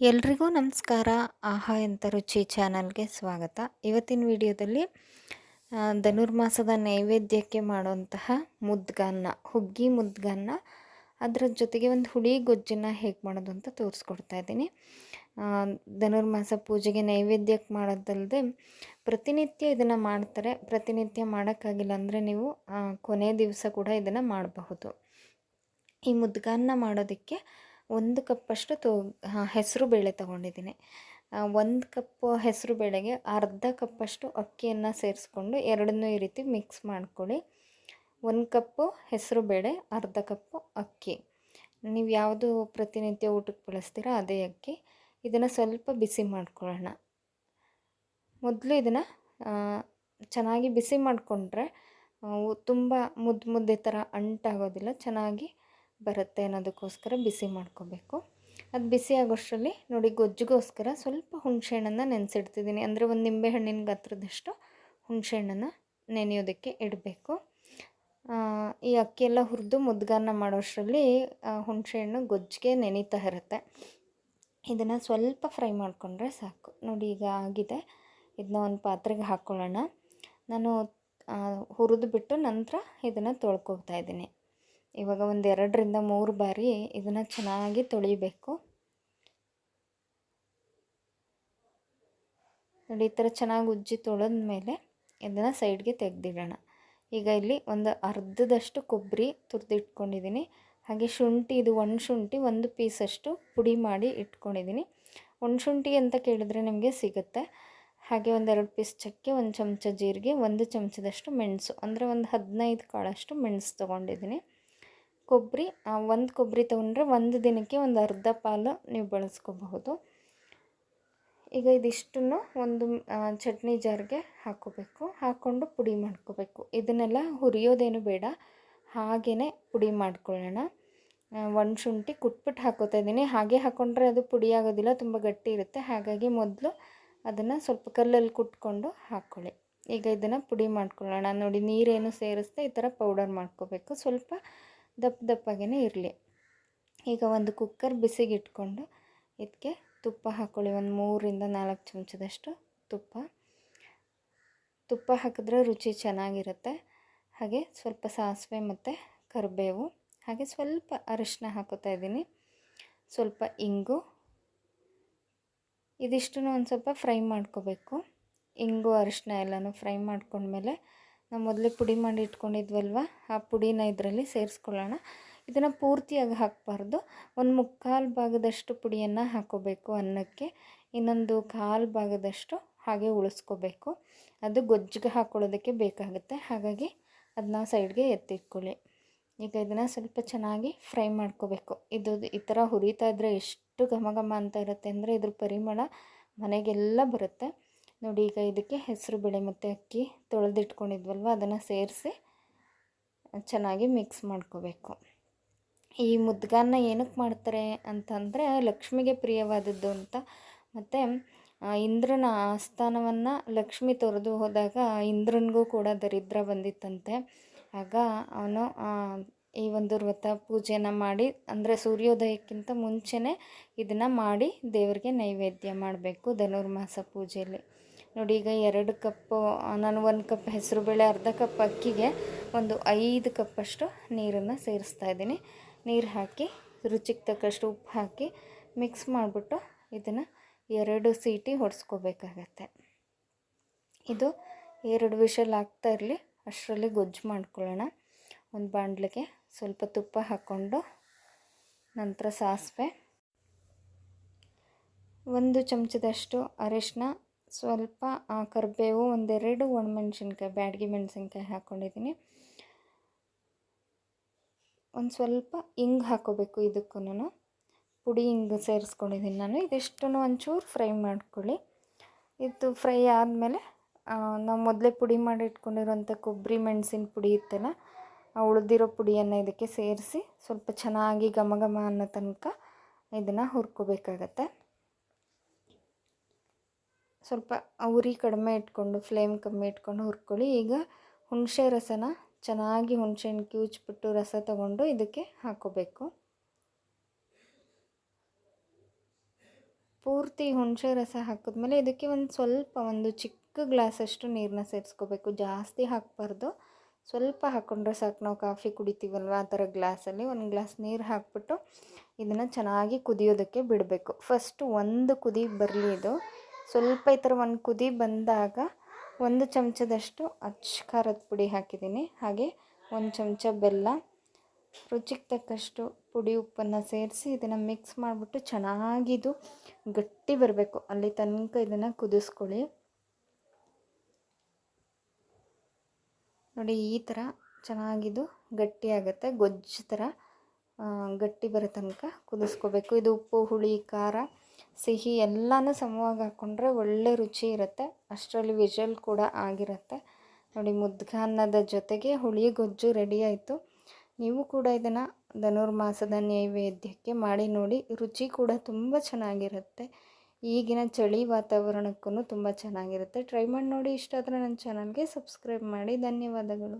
ಎಲ್ರಿಗೂ ನಮಸ್ಕಾರ. ಆಹಾ ಎಂತ ರುಚಿ ಚಾನಲ್ಗೆ ಸ್ವಾಗತ. ಇವತ್ತಿನ ವಿಡಿಯೋದಲ್ಲಿ ಧನುರ್ಮಾಸದ ನೈವೇದ್ಯಕ್ಕೆ ಮಾಡುವಂತಹ ಮುದ್ಗನ್ನ, ಹುಗ್ಗಿ ಮುದ್ಗನ್ನ, ಅದರ ಜೊತೆಗೆ ಒಂದು ಹುಳಿ ಗೊಜ್ಜನ್ನ ಹೇಗೆ ಮಾಡೋದು ಅಂತ ತೋರಿಸ್ಕೊಡ್ತಾ ಇದ್ದೀನಿ. ಧನುರ್ಮಾಸ ಪೂಜೆಗೆ ನೈವೇದ್ಯಕ್ಕೆ ಮಾಡೋದಲ್ಲದೆ ಪ್ರತಿನಿತ್ಯ ಇದನ್ನು ಮಾಡ್ತಾರೆ. ಪ್ರತಿನಿತ್ಯ ಮಾಡೋಕ್ಕಾಗಿಲ್ಲ ಅಂದರೆ ನೀವು ಕೊನೆಯ ಕೊನೆ ದಿವಸ ಕೂಡ ಇದನ್ನು ಮಾಡಬಹುದು. ಈ ಮುದ್ಗನ್ನ ಮಾಡೋದಕ್ಕೆ ಒಂದು ಕಪ್ಪಷ್ಟು ತೊ ಹೆಸರು ಬೇಳೆ ತೊಗೊಂಡಿದ್ದೀನಿ. ಒಂದು ಕಪ್ ಹೆಸರು ಬೇಳೆಗೆ ಅರ್ಧ ಕಪ್ಪಷ್ಟು ಅಕ್ಕಿಯನ್ನು ಸೇರಿಸ್ಕೊಂಡು ಎರಡನ್ನೂ ಈ ರೀತಿ ಮಿಕ್ಸ್ ಮಾಡ್ಕೊಳ್ಳಿ. ಒಂದು ಕಪ್ಪು ಹೆಸರು ಬೇಳೆ, ಅರ್ಧ ಕಪ್ಪು ಅಕ್ಕಿ. ನೀವು ಯಾವುದು ಪ್ರತಿನಿತ್ಯ ಊಟಕ್ಕೆ ಬಳಸ್ತೀರೋ ಅದೇ ಅಕ್ಕಿ. ಇದನ್ನು ಸ್ವಲ್ಪ ಬಿಸಿ ಮಾಡ್ಕೊಳ್ಳೋಣ. ಮೊದಲು ಇದನ್ನು ಚೆನ್ನಾಗಿ ಬಿಸಿ ಮಾಡಿಕೊಂಡ್ರೆ ತುಂಬ ಮುದ್ದು ಮುದ್ದೆ ಥರ ಅಂಟಾಗೋದಿಲ್ಲ, ಚೆನ್ನಾಗಿ ಬರುತ್ತೆ ಅನ್ನೋದಕ್ಕೋಸ್ಕರ ಬಿಸಿ ಮಾಡ್ಕೋಬೇಕು. ಅದು ಬಿಸಿ ಆಗೋಷ್ಟರಲ್ಲಿ ನೋಡಿ ಗೊಜ್ಜಿಗೋಸ್ಕರ ಸ್ವಲ್ಪ ಹುಣಸೆಹಣ್ಣನ್ನು ನೆನೆಸಿಡ್ತಿದ್ದೀನಿ. ಅಂದರೆ ಒಂದು ನಿಂಬೆ ಹಣ್ಣಿನ ಗಾತ್ರದಷ್ಟು ಹುಣಸೆಹಣ್ಣನ್ನು ನೆನೆಯೋದಕ್ಕೆ ಇಡಬೇಕು. ಈ ಅಕ್ಕಿ ಎಲ್ಲ ಹುರಿದು ಮುದ್ಗನ್ನ ಮಾಡೋಷ್ಟರಲ್ಲಿ ಹುಣಸೆಹಣ್ಣು ಗೊಜ್ಜಿಗೆ ನೆನೀತಾ ಇರುತ್ತೆ. ಇದನ್ನು ಸ್ವಲ್ಪ ಫ್ರೈ ಮಾಡಿಕೊಂಡ್ರೆ ಸಾಕು. ನೋಡಿ ಈಗ ಆಗಿದೆ. ಇದನ್ನ ಒಂದು ಪಾತ್ರೆಗೆ ಹಾಕ್ಕೊಳ್ಳೋಣ ನಾನು ಹುರಿದು ಬಿಟ್ಟು ನಂತರ ಇದನ್ನು ತೊಳ್ಕೊಳ್ತಾ ಇದ್ದೀನಿ. ಇವಾಗ ಒಂದು ಎರಡರಿಂದ ಮೂರು ಬಾರಿ ಇದನ್ನು ಚೆನ್ನಾಗಿ ತೊಳಿಬೇಕು. ನೋಡಿ, ಈ ಥರ ಚೆನ್ನಾಗಿ ಉಜ್ಜಿ ತೊಳೆದ ಮೇಲೆ ಇದನ್ನು ಸೈಡ್ಗೆ ತೆಗೆದಿಡೋಣ. ಈಗ ಇಲ್ಲಿ ಒಂದು ಅರ್ಧದಷ್ಟು ಕೊಬ್ಬರಿ ತುರಿದಿಟ್ಕೊಂಡಿದ್ದೀನಿ. ಹಾಗೆ ಶುಂಠಿ, ಇದು ಒಣ ಶುಂಠಿ, ಒಂದು ಪೀಸಷ್ಟು ಪುಡಿ ಮಾಡಿ ಇಟ್ಕೊಂಡಿದ್ದೀನಿ. ಒಣ ಶುಂಠಿ ಅಂತ ಕೇಳಿದ್ರೆ ನಿಮಗೆ ಸಿಗುತ್ತೆ. ಹಾಗೆ ಒಂದೆರಡು ಪೀಸ್ ಚಕ್ಕೆ, ಒಂದು ಚಮಚ ಜೀರಿಗೆ, ಒಂದು ಚಮಚದಷ್ಟು ಮೆಣಸು, ಅಂದರೆ ಒಂದು ಹದಿನೈದು ಕಾಳಷ್ಟು ಮೆಣಸು ತೊಗೊಂಡಿದ್ದೀನಿ. ಕೊಬ್ಬರಿ ಒಂದು ಕೊಬ್ಬರಿ ತೊಗೊಂಡ್ರೆ ಒಂದು ದಿನಕ್ಕೆ ಒಂದು ಅರ್ಧ ಪಾಲು ನೀವು ಬಳಸ್ಕೋಬಹುದು. ಈಗ ಇದಿಷ್ಟನ್ನು ಒಂದು ಚಟ್ನಿ ಜಾರ್ಗೆ ಹಾಕೋಬೇಕು. ಹಾಕ್ಕೊಂಡು ಪುಡಿ ಮಾಡ್ಕೋಬೇಕು. ಇದನ್ನೆಲ್ಲ ಹುರಿಯೋದೇನು ಬೇಡ. ಹಾಗೇ ಪುಡಿ ಮಾಡ್ಕೊಳ್ಳೋಣ. ಒಂದು ಶುಂಠಿ ಕುಟ್ಬಿಟ್ಟು ಹಾಕೋತಾ ಇದ್ದೀನಿ. ಹಾಗೆ ಹಾಕ್ಕೊಂಡ್ರೆ ಅದು ಪುಡಿ ಆಗೋದಿಲ್ಲ, ತುಂಬ ಗಟ್ಟಿ ಇರುತ್ತೆ. ಹಾಗಾಗಿ ಮೊದಲು ಅದನ್ನು ಸ್ವಲ್ಪ ಕಲ್ಲಲ್ಲಿ ಕುಟ್ಕೊಂಡು ಹಾಕ್ಕೊಳ್ಳಿ ಈಗ ಇದನ್ನು ಪುಡಿ ಮಾಡ್ಕೊಳ್ಳೋಣ. ನೋಡಿ, ನೀರೇನು ಸೇರಿಸ್ದೆ ಈ ಥರ ಪೌಡರ್ ಮಾಡ್ಕೋಬೇಕು. ಸ್ವಲ್ಪ ದಪ್ಪ ದಪ್ಪಾಗೇ ಇರಲಿ. ಈಗ ಒಂದು ಕುಕ್ಕರ್ ಬಿಸಿಗಿಟ್ಕೊಂಡು ಇದಕ್ಕೆ ತುಪ್ಪ ಹಾಕ್ಕೊಳ್ಳಿ ಒಂದು ಮೂರಿಂದ ನಾಲ್ಕು ಚಮಚದಷ್ಟು ತುಪ್ಪ. ತುಪ್ಪ ಹಾಕಿದ್ರೆ ರುಚಿ ಚೆನ್ನಾಗಿರುತ್ತೆ. ಹಾಗೆ ಸ್ವಲ್ಪ ಸಾಸಿವೆ ಮತ್ತು ಕರಿಬೇವು, ಹಾಗೆ ಸ್ವಲ್ಪ ಅರಿಶಿನ ಹಾಕೋತಾ ಇದ್ದೀನಿ. ಸ್ವಲ್ಪ ಇಂಗು. ಇದಿಷ್ಟನ್ನು ಒಂದು ಸ್ವಲ್ಪ ಫ್ರೈ ಮಾಡ್ಕೋಬೇಕು. ಇಂಗು ಅರಿಶಿನ ಎಲ್ಲನೂ ಫ್ರೈ ಮಾಡ್ಕೊಂಡ್ಮೇಲೆ ನಾವು ಮೊದಲೇ ಪುಡಿ ಮಾಡಿ ಇಟ್ಕೊಂಡಿದ್ವಲ್ವ? ಆ ಪುಡಿನ ಇದರಲ್ಲಿ ಸೇರಿಸ್ಕೊಳ್ಳೋಣ. ಇದನ್ನು ಪೂರ್ತಿಯಾಗಿ ಹಾಕಬಾರ್ದು. ಒಂದು ಮುಕ್ಕಾಲು ಭಾಗದಷ್ಟು ಪುಡಿಯನ್ನು ಹಾಕೋಬೇಕು ಅನ್ನಕ್ಕೆ. ಇನ್ನೊಂದು ಕಾಲು ಭಾಗದಷ್ಟು ಹಾಗೆ ಉಳಿಸ್ಕೋಬೇಕು. ಅದು ಗೊಜ್ಜಿಗೆ ಹಾಕ್ಕೊಳ್ಳೋದಕ್ಕೆ ಬೇಕಾಗುತ್ತೆ. ಹಾಗಾಗಿ ಅದನ್ನ ಸೈಡ್ಗೆ ಎತ್ತಿಟ್ಕೊಳ್ಳಿ. ಈಗ ಇದನ್ನು ಸ್ವಲ್ಪ ಚೆನ್ನಾಗಿ ಫ್ರೈ ಮಾಡ್ಕೋಬೇಕು. ಇದು ಈ ಥರ ಹುರಿತಾ ಇದ್ದರೆ ಎಷ್ಟು ಘಮ ಘಮ ಅಂತ ಇರುತ್ತೆ ಅಂದರೆ ಇದ್ರ ಪರಿಮಳ ಮನೆಗೆಲ್ಲ ಬರುತ್ತೆ. ನೋಡಿ, ಈಗ ಇದಕ್ಕೆ ಹೆಸರು ಬೇಳೆ ಮತ್ತು ಅಕ್ಕಿ ತೊಳೆದಿಟ್ಕೊಂಡಿದ್ವಲ್ವ, ಅದನ್ನು ಸೇರಿಸಿ ಚೆನ್ನಾಗಿ ಮಿಕ್ಸ್ ಮಾಡ್ಕೋಬೇಕು. ಈ ಮುದ್ಗನ್ನ ಏನಕ್ಕೆ ಮಾಡ್ತಾರೆ ಅಂತಂದರೆ, ಲಕ್ಷ್ಮಿಗೆ ಪ್ರಿಯವಾದದ್ದು ಅಂತ ಮತ್ತು ಇಂದ್ರನ ಆಸ್ಥಾನವನ್ನು ಲಕ್ಷ್ಮಿ ತೊರೆದು ಹೋದಾಗ ಇಂದ್ರನಿಗೂ ಕೂಡ ದರಿದ್ರ ಬಂದಿತ್ತಂತೆ. ಆಗ ಅವನು ಈ ಒಂದು ವ್ರತ ಪೂಜೆನ ಮಾಡಿ, ಅಂದರೆ ಸೂರ್ಯೋದಯಕ್ಕಿಂತ ಮುಂಚೆನೇ ಇದನ್ನು ಮಾಡಿ ದೇವರಿಗೆ ನೈವೇದ್ಯ ಮಾಡಬೇಕು ಧನುರ್ಮಾಸ ಪೂಜೆಯಲ್ಲಿ ನೋಡಿ, ಈಗ ಎರಡು ಕಪ್ಪು ನಾನು ಒಂದು ಕಪ್ ಹೆಸರು ಬೇಳೆ, ಅರ್ಧ ಕಪ್ ಅಕ್ಕಿಗೆ ಒಂದು ಐದು ಕಪ್ಪಷ್ಟು ನೀರನ್ನು ಸೇರಿಸ್ತಾ ಇದ್ದೀನಿ. ನೀರು ಹಾಕಿ, ರುಚಿಗೆ ತಕ್ಕಷ್ಟು ಉಪ್ಪು ಹಾಕಿ ಮಿಕ್ಸ್ ಮಾಡಿಬಿಟ್ಟು ಇದನ್ನು ಎರಡು ಸೀಟಿ ಹೊಡೆಸ್ಕೋಬೇಕಾಗತ್ತೆ. ಇದು ಎರಡು ವಿಷಲ್ ಆಗ್ತಾ ಇರಲಿ, ಅಷ್ಟರಲ್ಲಿ ಗೊಜ್ಜು ಮಾಡ್ಕೊಳ್ಳೋಣ. ಒಂದು ಬಾಂಡ್ಲಿಗೆ ಸ್ವಲ್ಪ ತುಪ್ಪ ಹಾಕ್ಕೊಂಡು ನಂತರ ಸಾಸಿವೆ. ಒಂದು ಚಮಚದಷ್ಟು ಅರಿಶಿನ ಸ್ವಲ್ಪ ಕರಿಬೇವು ಒಂದೆರಡು, ಒಣಮೆಣ್ಸಿನ್ಕಾಯಿ, ಬ್ಯಾಡಗಿ ಮೆಣಸಿನ್ಕಾಯಿ ಹಾಕ್ಕೊಂಡಿದ್ದೀನಿ ಒಂದು ಸ್ವಲ್ಪ ಹಿಂಗೆ ಹಾಕೋಬೇಕು ಇದಕ್ಕೂ ಪುಡಿ ಹಿಂಗೆ ಸೇರಿಸ್ಕೊಂಡಿದ್ದೀನಿ ನಾನು. ಇದಿಷ್ಟನ್ನು ಒಂಚೂರು ಫ್ರೈ ಮಾಡ್ಕೊಳ್ಳಿ. ಇದು ಫ್ರೈ ಆದಮೇಲೆ ನಾವು ಮೊದಲೇ ಪುಡಿ ಮಾಡಿ ಇಟ್ಕೊಂಡಿರೋಂಥ ಕೊಬ್ಬರಿ ಮೆಣಸಿನ ಪುಡಿ ಇತ್ತಲ್ಲ, ಆ ಉಳಿದಿರೋ ಪುಡಿಯನ್ನು ಇದಕ್ಕೆ ಸೇರಿಸಿ ಸ್ವಲ್ಪ ಚೆನ್ನಾಗಿ ಘಮ ಘಮ ಅನ್ನೋ ತನಕ ಇದನ್ನು ಹುರ್ಕೋಬೇಕಾಗತ್ತೆ. ಸ್ವಲ್ಪ ಉರಿ ಕಡಿಮೆ ಇಟ್ಕೊಂಡು ಫ್ಲೇಮ್ ಕಮ್ಮಿ ಇಟ್ಕೊಂಡು ಹುರ್ಕೊಳ್ಳಿ. ಈಗ ಹುಣಸೆ ರಸನ ಚೆನ್ನಾಗಿ ಹುಣಸೆಹಣ್ಣು ಕಿವುಚ್ಬಿಟ್ಟು ರಸ ತಗೊಂಡು ಇದಕ್ಕೆ ಹಾಕೋಬೇಕು. ಪೂರ್ತಿ ಹುಣಸೆ ರಸ ಹಾಕಿದ್ಮೇಲೆ ಇದಕ್ಕೆ ಒಂದು ಸ್ವಲ್ಪ ಒಂದು ಚಿಕ್ಕ ಗ್ಲಾಸಷ್ಟು ನೀರನ್ನ ಸೇರಿಸ್ಕೋಬೇಕು. ಜಾಸ್ತಿ ಹಾಕಬಾರ್ದು. ಸ್ವಲ್ಪ ಹಾಕ್ಕೊಂಡ್ರೆ ಸಾಕು. ನಾವು ಕಾಫಿ ಕುಡಿತೀವಲ್ವ ಆ ಥರ ಗ್ಲಾಸಲ್ಲಿ. ಒಂದು ಗ್ಲಾಸ್ ನೀರು ಹಾಕ್ಬಿಟ್ಟು ಇದನ್ನು ಚೆನ್ನಾಗಿ ಕುದಿಯೋದಕ್ಕೆ ಬಿಡಬೇಕು. ಫಸ್ಟ್ ಒಂದು ಕುದಿ ಬರಲಿ ಇದು. ಸ್ವಲ್ಪ ಈ ಥರ ಒಂದು ಕುದಿ ಬಂದಾಗ ಒಂದು ಚಮಚದಷ್ಟು ಅಚ್ಚ ಖಾರದ ಪುಡಿ ಹಾಕಿದ್ದೀನಿ. ಹಾಗೆ ಒಂದು ಚಮಚ ಬೆಲ್ಲ, ರುಚಿಗೆ ತಕ್ಕಷ್ಟು ಪುಡಿ ಉಪ್ಪನ್ನು ಸೇರಿಸಿ ಇದನ್ನು ಮಿಕ್ಸ್ ಮಾಡಿಬಿಟ್ಟು ಚೆನ್ನಾಗಿದು ಗಟ್ಟಿ ಬರಬೇಕು. ಅಲ್ಲಿ ತನಕ ಇದನ್ನು ಕುದಿಸ್ಕೊಳ್ಳಿ. ನೋಡಿ, ಈ ಥರ ಚೆನ್ನಾಗಿದು ಗಟ್ಟಿ ಆಗುತ್ತೆ. ಗೊಜ್ಜು ಥರ ಗಟ್ಟಿ ಬರೋ ತನಕ ಕುದಿಸ್ಕೋಬೇಕು. ಇದು ಉಪ್ಪು, ಹುಳಿ, ಖಾರ ಸಿಹಿ ಎಲ್ಲನೂ ಸಮವಾಗಿ ಹಾಕ್ಕೊಂಡ್ರೆ ಒಳ್ಳೆ ರುಚಿ ಇರುತ್ತೆ. ಅಷ್ಟರಲ್ಲಿ ವಿಷಲ್ ಕೂಡ ಆಗಿರುತ್ತೆ. ನೋಡಿ ಮುದ್ಗಾನ್ನದ ಜೊತೆಗೆ ಹುಳಿ ಗೊಜ್ಜು ರೆಡಿ ಆಯಿತು. ನೀವು ಕೂಡ ಇದನ್ನು ಧನುರ್ಮಾಸದ ನೈವೇದ್ಯಕ್ಕೆ ಮಾಡಿ ನೋಡಿ, ರುಚಿ ಕೂಡ ತುಂಬ ಚೆನ್ನಾಗಿರುತ್ತೆ. ಈಗಿನ ಚಳಿ ವಾತಾವರಣಕ್ಕೂ ತುಂಬ ಚೆನ್ನಾಗಿರುತ್ತೆ. ಟ್ರೈ ಮಾಡಿ ನೋಡಿ, ಇಷ್ಟ ಆದರೆ ನನ್ನ ಚಾನಲ್ಗೆ ಸಬ್ಸ್ಕ್ರೈಬ್ ಮಾಡಿ. ಧನ್ಯವಾದಗಳು.